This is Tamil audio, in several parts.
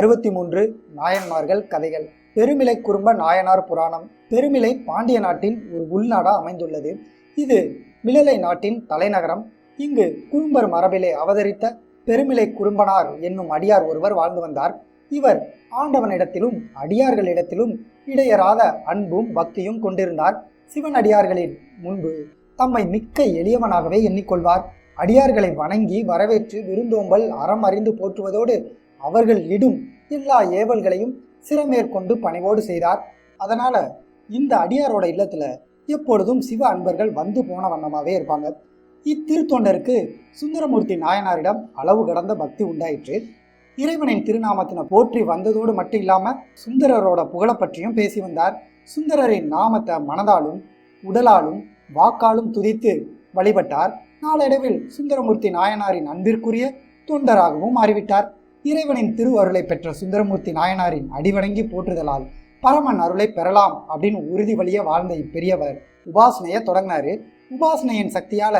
அறுபத்தி மூன்று நாயன்மார்கள் கதைகள். பெருமிலை குறும்ப நாயனார் புராணம். பெருமிலை பாண்டிய நாட்டின் ஒரு உள்நாடா அமைந்துள்ளது. இது மிளலை நாட்டின் தலைநகரம். இங்கு குறும்பர் மரபிலே அவதரித்த பெருமிலை குறும்பனார் என்னும் அடியார் ஒருவர் வாழ்ந்து வந்தார். இவர் ஆண்டவனிடத்திலும் அடியார்களிடத்திலும் இடையறாத அன்பும் பக்தியும் கொண்டிருந்தார். சிவன் அடியார்களின் முன்பு தம்மை மிக்க எளியவனாகவே எண்ணிக்கொள்வார். அடியார்களை வணங்கி வரவேற்று விருந்தோம்பல் அறம் அறிந்து போற்றுவதோடு அவர்கள் இடும் எல்லா ஏவல்களையும் சிறமேற்கொண்டு பணிவோடு செய்தார். அதனால இந்த அடியாரோட இல்லத்துல எப்பொழுதும் சிவ அன்பர்கள் வந்து போன வண்ணமாவே இருப்பாங்க. இத்திருத்தொண்டருக்கு சுந்தரமூர்த்தி நாயனாரிடம் அளவு கடந்த பக்தி உண்டாயிற்று. இறைவனின் திருநாமத்தினை போற்றி வந்ததோடு மட்டும் இல்லாம சுந்தரரோட புகழை பற்றியும் பேசி வந்தார். சுந்தரரின் நாமத்தை மனதாலும் உடலாலும் வாக்காலும் துதித்து வழிபட்டார். நாளடைவில் சுந்தரமூர்த்தி நாயனாரின் அன்பிற்குரிய தொண்டராகவும் மாறிவிட்டார். இறைவனின் திருவருளை பெற்ற சுந்தரமூர்த்தி நாயனாரின் அடிவணங்கி போற்றுதலால் பரமன் அருளை பெறலாம் அப்படின்னு உறுதி வழிய வாழ்ந்த இப்பெரியவர் உபாசனையை தொடங்கினாரு. உபாசனையின் சக்தியால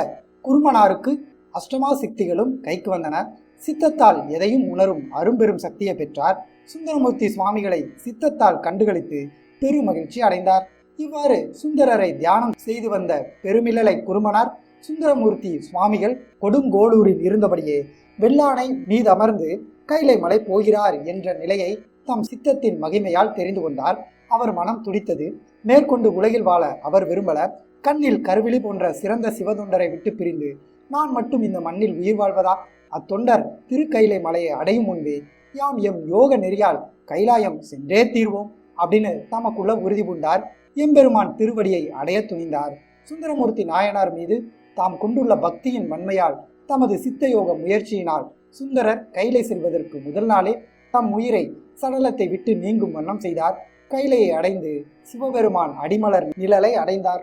குருமனாருக்கு அஷ்டமா சக்திகளும் கைக்கு வந்தன. சித்தத்தால் எதையும் உணரும் அரும்பெரும் சக்தியை பெற்றார். சுந்தரமூர்த்தி சுவாமிகளை சித்தத்தால் கண்டுகளித்து பெருமகிழ்ச்சி அடைந்தார். இவ்வாறு சுந்தரரை தியானம் செய்து வந்த பெருமிழலை குருமனார் சுந்தரமூர்த்தி சுவாமிகள் கொடுங்கோளூரில் இருந்தபடியே வெள்ளானை மீது அமர்ந்து கைலை மலை போகிறார் என்ற நிலையை தம் சித்தத்தின் மகிமையால் தெரிந்து கொண்டார். அவர் மனம் துடித்தது. மேற்கொண்டு உலகில் வாழ அவர் விரும்பல. கண்ணில் கருவிழி போன்ற சிறந்த சிவதொண்டரை விட்டு பிரிந்து நான் மட்டும் இந்த மண்ணில் உயிர் வாழ்வதா? அத்தொண்டர் திருக்கைலை மலையை அடையும் முன்பே யாம் எம் யோக நெறியால் கைலாயம் சென்றே தீர்வோம் அப்படின்னு தமக்குள்ள உறுதி பூண்டார். எம்பெருமான் திருவடியை அடைய துணிந்தார். சுந்தரமூர்த்தி நாயனார் மீது தாம் கொண்டுள்ள பக்தியின் மண்மையால் தமது சித்தயோக முயற்சியினால் சுந்தரர் கைலை செல்வதற்கு முதல் நாளே தம் உயிரை சடலத்தை விட்டு நீங்கும் வண்ணம் செய்தார். கைலையை அடைந்து சிவபெருமான் அடிமலர் நிழலை அடைந்தார்.